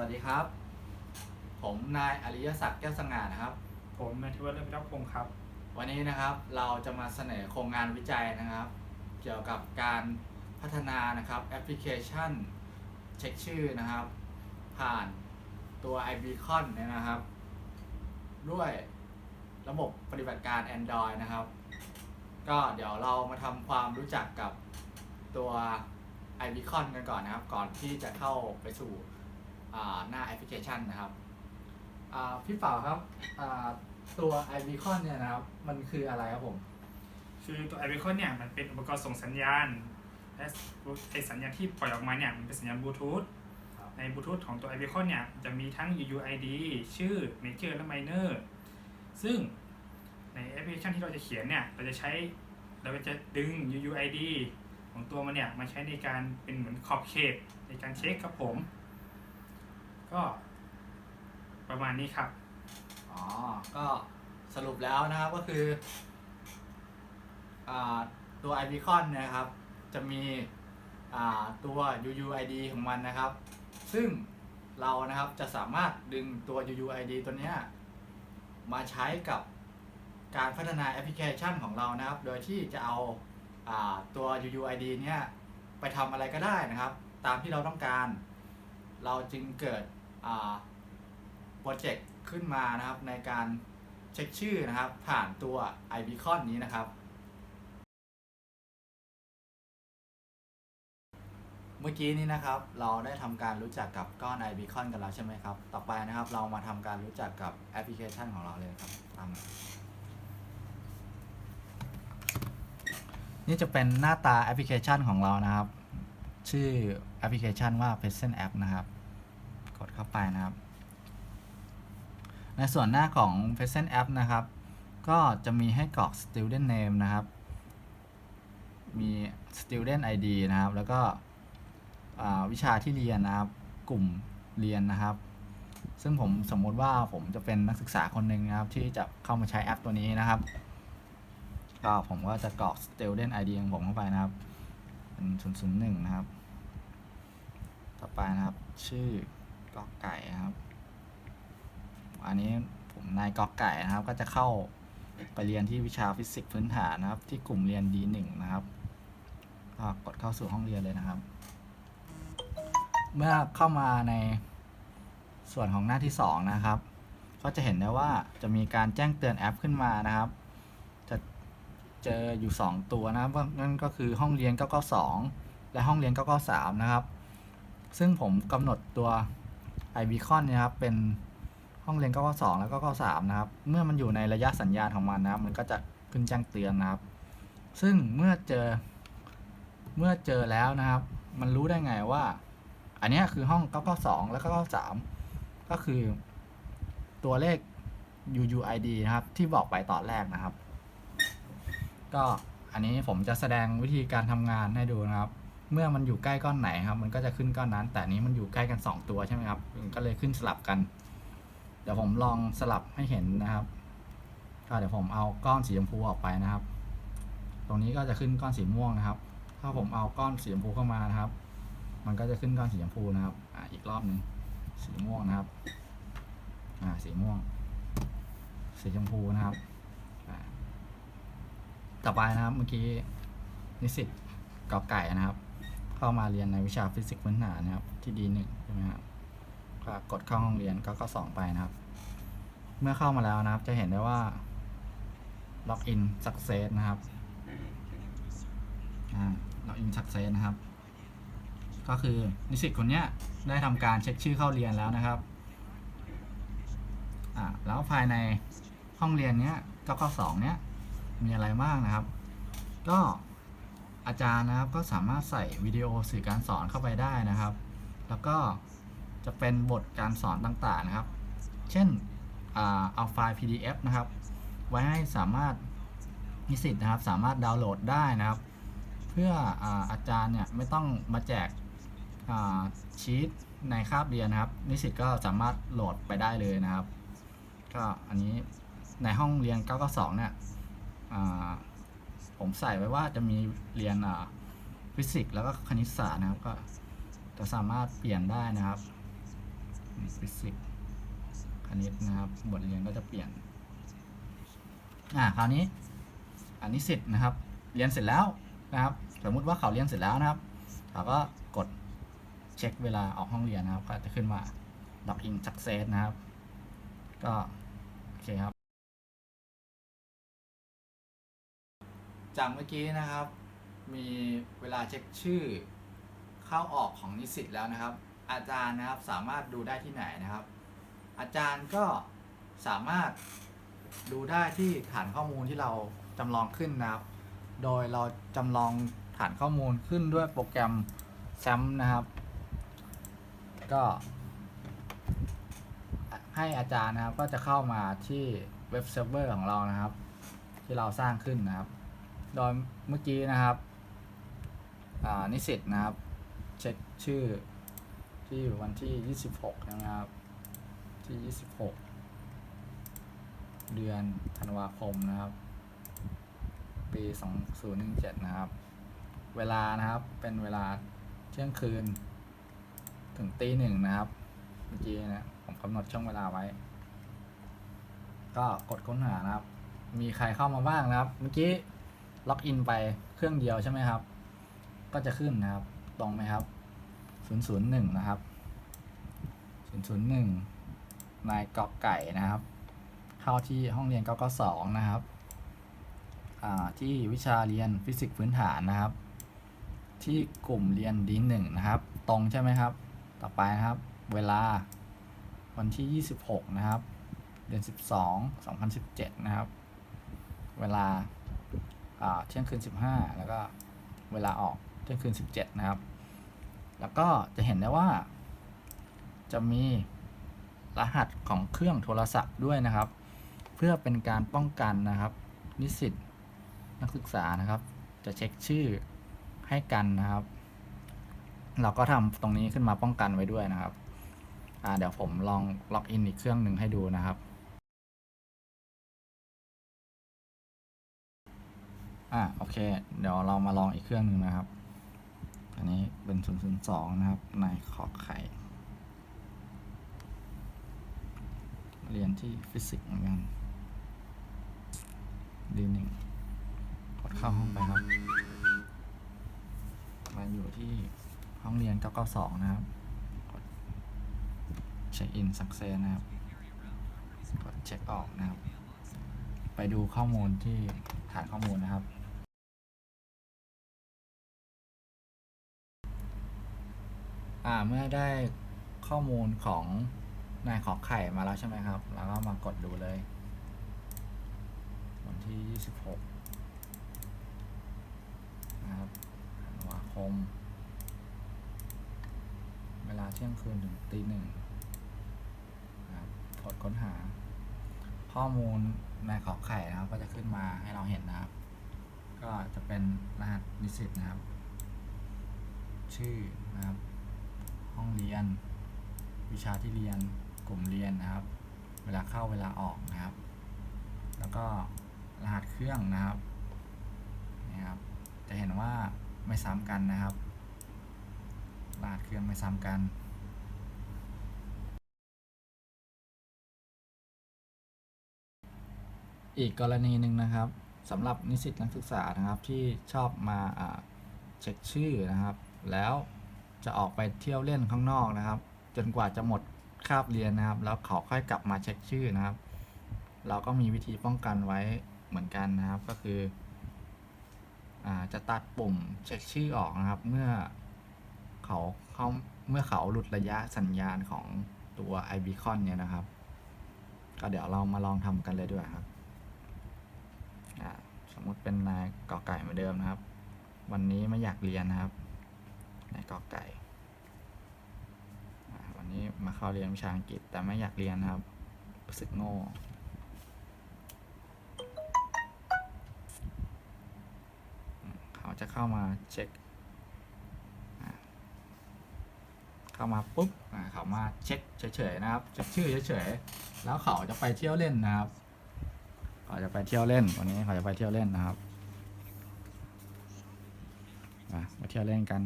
วัสดีครับ ผมนายอริยศักดิ์แก้วสง่านะครับ ผมนายธิวัฒน์เลิศพิทักษ์พงศ์ครับ วันนี้นะครับเราจะมาเสนอโครงงานวิจัยนะครับ เกี่ยวกับการพัฒนานะครับแอปพลิเคชัน เช็คชื่อนะครับ ผ่านตัว iBeacon เนี่ยนะครับ ด้วยระบบปฏิบัติการ Android นะครับ ก็เดี๋ยวเรามาทำความรู้จักกับตัว iBeacon กันก่อนนะครับ ก่อนที่จะเข้าไปสู่อ่า หน้าแอปพลิเคชันนะครับอ่าพี่เป่าครับอ่าตัว iBeacon เนี่ยนะครับ มันคืออะไรครับผมคือตัวไอ b บคอนเนี่ยมันเป็นอุปกรณ์ส่งสัญญาณและไอสัญญาณที่ปล่อยออกมาเนี่ยมันเป็นสัญญาณบลูทูธครับในบลูทูธของตัวไอ b บคอนเนี่ยจะมีทั้ง UUID ชื่อ Major และ Minor ซึ่งในแอปพลิเคชันที่เราจะเขียนเนี่ยเราจะใช้เราจะดึง UUID ของตัวมันเนี่ยมาใช้ในการเป็นเหมือนขอบเขตในการเช็คครับผม ก็ ประมาณนี้ครับ อ๋อ ก็สรุปแล้วนะครับก็คืออาตัว iBeacon เนนะครับ จะมีอ่าตัว UUID ของมันนะครับ ซึ่งเรานะครับจะสามารถดึงตัว UUID ตัวเนี้ยมาใช้กับการพัฒนาแอปพลิเคชันของเรานะครับ โดยที่จะเอาอาตัว UUID เนี้ยไปทำอะไรก็ได้นะครับ ตามที่เราต้องการ เราจึงเกิด โปรเจกต์ขึ้นมานะครับในการเช็คชื่อนะครับ ผ่านตัว i b e c o n นี้นะครับ เมื่อกี้นี้นะครับ เราได้ทำการรู้จักกับก้อน i b e c o n กันแล้วใช่ไหมครับ ต่อไปนะครับเรามาทำการรู้จักกับแอปพลิเคชันของเราเลยครับตามนี่จะเป็นหน้าตาแอปพลิเคชันของเรานะครับ ชื่อแอปพลิเคชันว่า Present App นะครับ กดเข้าไปนะครับ ในส่วนหน้าของ Present App นะครับ ก็จะมีให้กรอก Student Name นะครับ มี Student ID นะครับ แล้วก็วิชาที่เรียนนะครับ กลุ่มเรียนนะครับ ซึ่งผมสมมติว่าผมจะเป็นนักศึกษาคนหนึ่งนะครับ ที่จะเข้ามาใช้แอปตัวนี้นะครับ ก็ผมก็จะกรอก Student ID ของผมเข้าไปนะครับเป็น001นะครับ ต่อไปนะครับ ชื่อ กอไก่ครับ อันนี้ผมนายกอไก่นะครับ ก็จะเข้าไปเรียนที่วิชาฟิสิกส์พื้นฐานนะครับ ที่กลุ่มเรียน D1 นะครับก็กดเข้าสู่ห้องเรียนเลยนะครับ เมื่อเข้ามาในส่วนของหน้าที่ 2 นะครับ ก็จะเห็นได้ว่าจะมีการแจ้งเตือนแอปขึ้นมานะครับ จะเจออยู่ 2 ตัวนะครับนั่นก็คือห้องเรียน992 และห้องเรียน993 นะครับ ซึ่งผมกำหนดตัว iBeacon นยครับเป็นห้องเรียน992แล้วก็93นะครับ เมื่อมันอยู่ในระยะสัญญาณของมันนะครับ มันก็จะขึ้นแจ้งเตือนนะครับ ซึ่งเมื่อเจอ เมื่อเจอแล้วนะครับ มันรู้ได้ไงว่า อันนี้คือห้อง992 แล้วก็93 ก็คือ ตัวเลข UUID นะครับ ที่บอกไปตอนแรกนะครับ ก็อันนี้ผมจะแสดงวิธีการทำงานให้ดูนะครับ เมื่อมันอยู่ใกล้ก้อนไหนครับ มันก็จะขึ้นก้อนนั้น แต่นี้มันอยู่ใกล้กัน 2 ตัวใช่ไหมครับก็เลยขึ้นสลับกัน เดี๋ยวผมลองสลับให้เห็นนะครับก็เดี๋ยวผมเอาก้อนสีชมพูออกไปนะครับ ตรงนี้ก็จะขึ้นก้อนสีม่วงนะครับ ถ้าผมเอาก้อนสีชมพูเข้ามานะครับ มันก็จะขึ้นก้อนสีชมพูนะครับอ่าอีกรอบหนึ่งสีม่วงนะครับอ่าสีม่วง สีชมพูนะครับอ่าต่อไปนะครับเมื่อกี้นิสิตกอไก่นะครับ เข้ามาเรียนในวิชาฟิสิกส์พื้นฐานนะครับ ที่ดีหนึ่งใช่ไหมครับก็กดเข้าห้องเรียนก็ก็สองไปนะครับ เมื่อเข้ามาแล้วนะครับ จะเห็นได้ว่าล็อกอิน success นะครับอ่าล็อกอิน success นะครับ ก็คือนิสิตคนเนี้ยได้ทำการเช็คชื่อเข้าเรียนแล้วนะครับ อ่าแล้วภายในห้องเรียนเนี้ยก็ก็สองเนี้ยมีอะไรบ้างนะครับ ก็ อาจารย์นะครับก็สามารถใส่วิดีโอสื่อการสอนเข้าไปได้นะครับ แล้วก็จะเป็นบทการสอนต่างๆนะครับ เช่นอเอาไฟล์ PDF นะครับ ไว้ให้สามารถนิสิตนะครับ สามารถดาวน์โหลดได้นะครับ เพื่ออาอาจารย์เนี่ยไม่ต้องมาแจกชีตในคาบเรียนนะครับ นิสิตก็สามารถโหลดไปได้เลยนะครับ ก็อันนี้ในห้องเรียน992เนี่ย ผมใส่ไว้ว่าจะมีเรียนฟิสิกส์แล้วก็คณิตศาสตร์นะครับ ก็จะสามารถเปลี่ยนได้นะครับฟิสิกส์คณิตนะครับบทเรียนก็จะเปลี่ยนอ่าคราวนี้อันนี้เสิทธ์นะครับ เรียนเสร็จแล้วนะครับ สมมุติว่าเขาเรียนเสร็จแล้วนะครับเขาก็กดเช็คเวลาออกห้องเรียนนะครับ ก็จะขึ้นว่า login success นะครับ ก็ โอเคครับ จากเมื่อกี้นะครับ มีเวลาเช็คชื่อเข้าออกของนิสิตแล้วนะครับ อาจารย์นะครับสามารถดูได้ที่ไหนนะครับ อาจารย์ก็สามารถดูได้ที่ฐานข้อมูลที่เราจำลองขึ้นนะครับ โดยเราจำลองฐานข้อมูลขึ้นด้วยโปรแกรม SAM นะครับ ก็ให้อาจารย์นะครับก็จะเข้ามาที่เว็บเซิร์ฟเวอร์ของเรานะครับ ที่เราสร้างขึ้นนะครับ โดยเมื่อกี้นะครับอ่านิสิตนะครับ เช็คชื่อที่วันที่ 26 นะครับ ที่ 26 เดือนธันวาคมนะครับ ปี 2017 นะครับ เวลานะครับเป็นเวลาเที่ยงคืน ถึงตีหนึ่งนะครับ เมื่อกี้นะผมกำหนดช่วงเวลาไว้ ก็กดค้นหานะครับ มีใครเข้ามาบ้างนะครับ เมื่อกี้ ล็อกอินไปเครื่องเดียวใช่ไหมครับ ก็จะขึ้นนะครับ ตรงไหมครับ 001 นะครับ 001 นายกอกไก่นะครับ เข้าที่ห้องเรียน992นะครับอ่าที่วิชาเรียนฟิสิกส์พื้นฐานนะครับ ที่กลุ่มเรียน D1 นะครับ ตรงใช่ไหมครับ ต่อไปนะครับ เวลาวันที่ 26 นะครับ เดือน 12 2017 นะครับ เวลา เที่ยงคืน 15 แล้วก็เวลาออกเที่ยงคืน 17 นะครับ แล้วก็จะเห็นได้ว่า จะมีรหัสของเครื่องโทรศัพท์ด้วยนะครับ เพื่อเป็นการป้องกันนะครับ นิสิตนักศึกษานะครับ จะเช็คชื่อให้กันนะครับ เราก็ทำตรงนี้ขึ้นมาป้องกันไว้ด้วยนะครับอ่าเดี๋ยวผมลองล็อกอินอีกเครื่องหนึ่งให้ดูนะครับ อ่าโอเค เดี๋ยวเรามาลองอีกเครื่องหนึ่งนะครับ อันนี้เป็น 002 นะครับในขอไข่ เรียนที่ฟิสิกส์เหมือนกันดีหนึ่งกดเข้าห้องไปครับมาอยู่ที่ห้องเรียน 992 นะครับ กดเช็คอินสักเซนนะครับ กดเช็คออกนะครับ ไปดูข้อมูลที่ฐานข้อมูลนะครับ เมื่อได้ข้อมูลของนายขอไข่มาแล้วใช่ไหมครับ แล้วก็มากดดูเลย วันที่ 26 นะครับธันวาคม เวลาเที่ยงคืนถึงตีหนึ่งนะครับกดค้นหา ข้อมูลนายขอไข่นะครับ ก็จะขึ้นมาให้เราเห็นนะครับ ก็จะเป็นรหัสนิสิตนะครับ ชื่อนะครับ ห้องเรียน วิชาที่เรียนกลุ่มเรียนนะครับ เวลาเข้าเวลาออกนะครับ แล้วก็รหัสเครื่องนะครับนี่ครับ จะเห็นว่าไม่ซ้ำกันนะครับรหัสเครื่องไม่ซ้ำกันอีกกรณีหนึ่งนะครับสำหรับนิสิตนักศึกษานะครับที่ชอบมาเช็คชื่อนะครับ แล้ว จะออกไปเที่ยวเล่นข้างนอกนะครับ จนกว่าจะหมดคาบเรียนนะครับ แล้วเขาค่อยกลับมาเช็คชื่อนะครับ เราก็มีวิธีป้องกันไว้เหมือนกันนะครับ ก็คืออาจะตัดปุ่มเช็คชื่อออกนะครับ เมื่อเขาเขาเมื่อเขาหลุดระยะสัญญาณของตัว i b e c o n เนี่ยนะครับ ก็เดี๋ยวเรามาลองทำกันเลยด้วยครับสมมติเป็นนายกอไก่เหมือนเดิมนะครับ วันนี้ไม่อยากเรียนนะครับ นายกอไก่ วันนี้มาเข้าเรียนวิชาอังกฤษแต่ไม่อยากเรียนครับรู้สึกโง่เขาจะเข้ามาเช็คเข้ามาปุ๊บเขามาเช็คเฉยๆนะครับเช็คชื่อเฉยๆแล้วเขาจะไปเที่ยวเล่นนะครับเขาจะไปเที่ยวเล่น วันนี้เขาจะไปเที่ยวเล่นนะครับอะไปเที่ยวเล่นกัน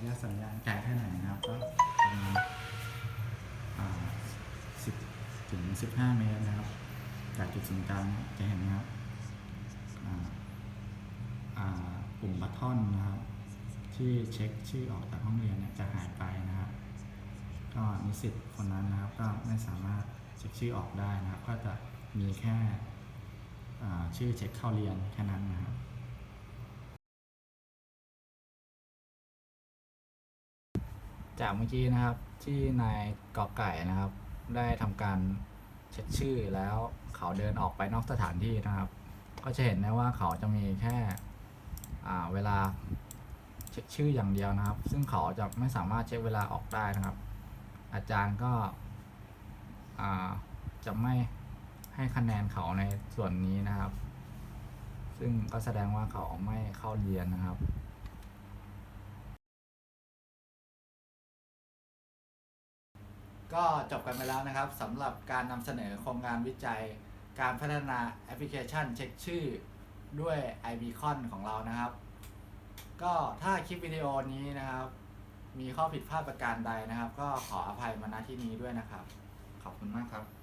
ระยะสัญญาณไกลแค่ไหนนะครับ ก็ประมาณสิบถึงสิบห้าเมตรนะครับ จากจุดศูนย์กลางจะเห็นนะครับอ่าอ่าปุ่มบัตทอนนะครับ ที่เช็คชื่อออกจากห้องเรียนเนี่ยจะหายไปนะครับ ก็นิสิตคนนั้นนะครับก็ไม่สามารถเช็คชื่อออกได้นะครับ ก็จะมีแค่ชื่อเช็คเข้าเรียนแค่นั้นนะครับ จากเมื่อกี้นะครับที่นายกอไก่นะครับ ได้ทำการเช็คชื่อแล้วเขาเดินออกไปนอกสถานที่นะครับ ก็จะเห็นได้ว่าเขาจะมีแค่เวลาเช็คชื่ออย่างเดียวนะครับ ซึ่งเขาจะไม่สามารถเช็คเวลาออกได้นะครับ อาจารย์ก็จะไม่ให้คะแนนเขาในส่วนนี้นะครับ ซึ่งก็แสดงว่าเขาไม่เข้าเรียนนะครับ ก็จบกันไปแล้วนะครับสำหรับการนำเสนอโครงการวิจัย การพัฒนาแอปพลิเคชันเช็คชื่อด้วย iBeacon ของเรานะครับ ก็ถ้าคลิปวิดีโอนี้นะครับ มีข้อผิดพลาดประการใดนะครับ ก็ขออภัยมาณที่นี้ด้วยนะครับ ขอบคุณมากครับ